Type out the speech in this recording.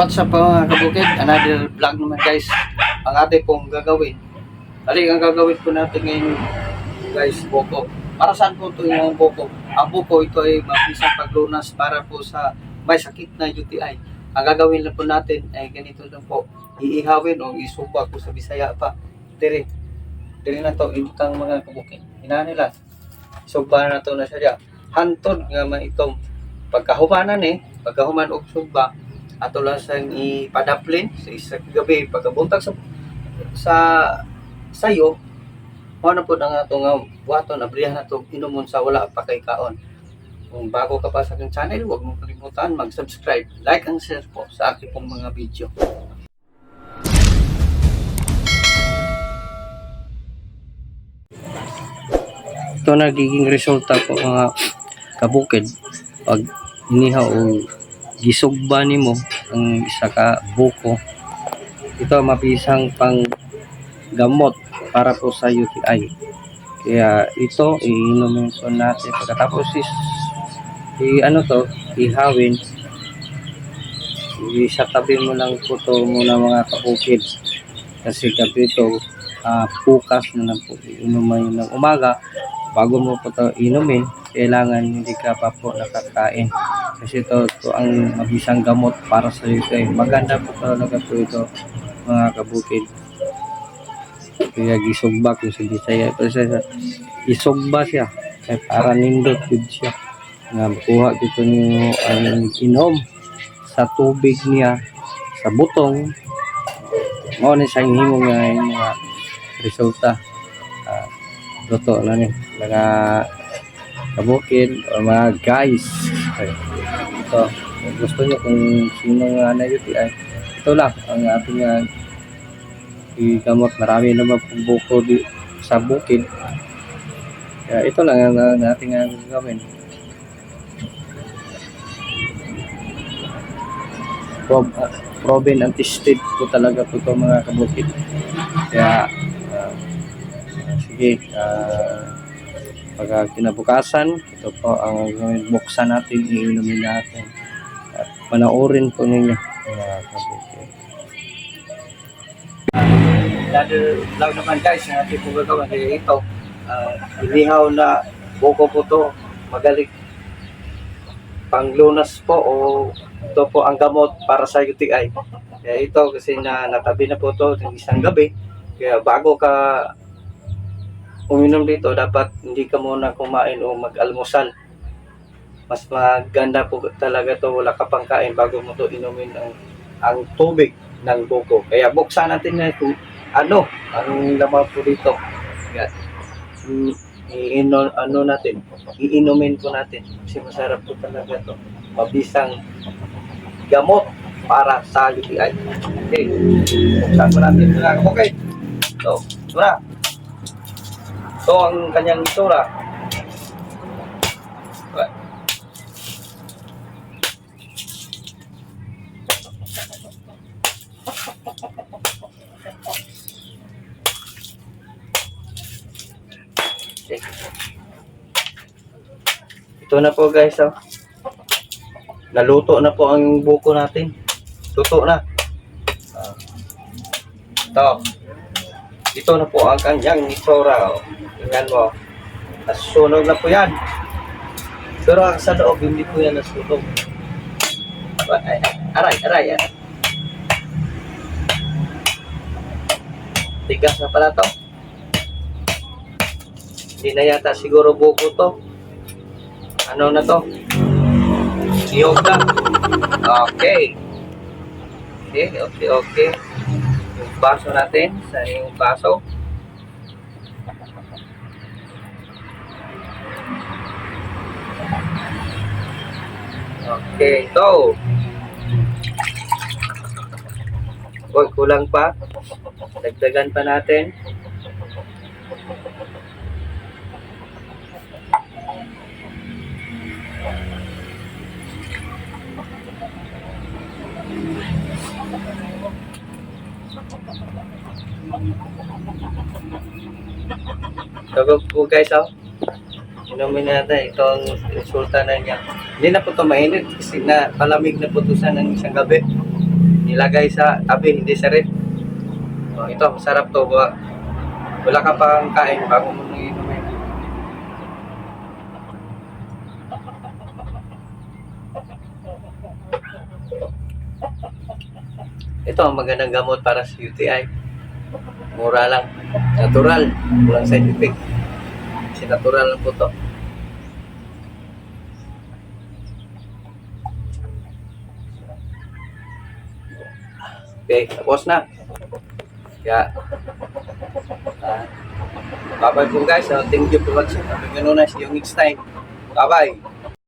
What's up mga kabukid? Another vlog naman guys. Ang ating pong gagawin. Dali, ang gagawin po natin ngayon guys, buko. Para saan po ito yung buko? Ang buko ito ay mabisang paglunas para po sa may sakit na UTI. Ang gagawin lang po natin ay ganito lang po. Iihawin o isuba po sa Bisaya pa. Dire. Dire na to, ibutang mga kabukid. Hinahan nila. Sugba na to na siya. Hantod nga man itong pagkahumanan eh. Pagkahuman og sugba ato lang sang ipadaplin sa isang gabi pagkabuntag sa sa sayo mao na po ang ato nga buhaton abrihan na to inumon sa wala pa kay kaon. Kung bago ka pa sa aking channel huwag mo kalimutan mag-subscribe like and share po sa aking pong mga video. Ito nagiging resulta po mga kabukid. Pag inihaw o gisugba nimo ang isa ka buko. Ito mabisang pang gamot para po sa UTI kaya ito iinumin po natin. Pagkatapos is i ano to ihawin. Isa tabi mo lang po to muna mga kabukid kasi gabi ito ah, bukas na lang po inuman ng umaga bago mo po to inumin kailangan hindi ka pa po nakakain. Kasi ito, ito ang mabisang gamot para sa iyo eh. maganda po talaga po ito mga kabukid. Kaya gisugba kung sa Bisaya. Pero sa isugba siya. Kaya para nindot good siya. Nga makuha dito niyo ang inom sa tubig niya sa butong. Ni sa himo nga yung mga resulta totoo na ni mga kabukid o mga guys. Ay, ito kung gusto nyo kung sino nga na UTI ito lang ang ating uh, igamot. Marami naman pong buko di, sa bukid. Kaya ito lang ang, ang ating uh, gawin Prob, uh, proven and tested po talaga po ito mga kabukid. Kaya sige uh, pag kinabukasan, ito po ang buksan natin, iinumin natin. At panoorin po ninyo mga kabukid. Another vlog naman guys, yung ating po gagawin. Kaya ito, uh, inihaw na buko po to, magaling panglunas po o ito po ang gamot para sa UTI. Kaya ito kasi na natabi na po to ng isang gabi. Kaya bago ka uminom dito, dapat hindi ka muna kumain o mag-almusal. Mas maganda po talaga to wala ka pang kain bago mo to inumin ang, ang tubig ng buko. Kaya buksan natin na kung ano, anong laman po dito. Yan. Mm, iino, ano natin, iinumin po natin. Kasi masarap po talaga to. Mabisang gamot para sa UTI. Okay. Buksan po natin. Okay. So, ito na. Ito ang kanyang itsura. Ito na po guys, oh. Naluto na po ang buko natin. Luto na. Ito. Ito na po ang kanyang itsura. Tingnan mo. Nasunog na po yan. Pero ang sa loob, hindi po yan nasunog. Ay, ay, aray, aray, aray. Tigas na pala to. Hindi na yata siguro buko to. Ano na to? Niyog na. Okay. Okay, okay, okay. Yung baso natin, sa yung baso. Okay, ito. Huwag kulang pa. Dagdagan pa natin. So po guys, oh. Inumin natin ito ang resulta na niya. Hindi na po ito mainit kasi na palamig na po ito sa ng isang gabi. nilagay sa tabi, hindi sa ref. Oh, ito, masarap to. Wa- Wala ka pang kain bago mo nang inumin. Ito ang magandang gamot para sa UTI. Mura lang. Natural. Walang side effect. Kasi natural lang po to. Okay, tapos na. Kaya, ah, bye-bye po guys. Uh, thank you for watching. Nga na, see you next time. Bye-bye.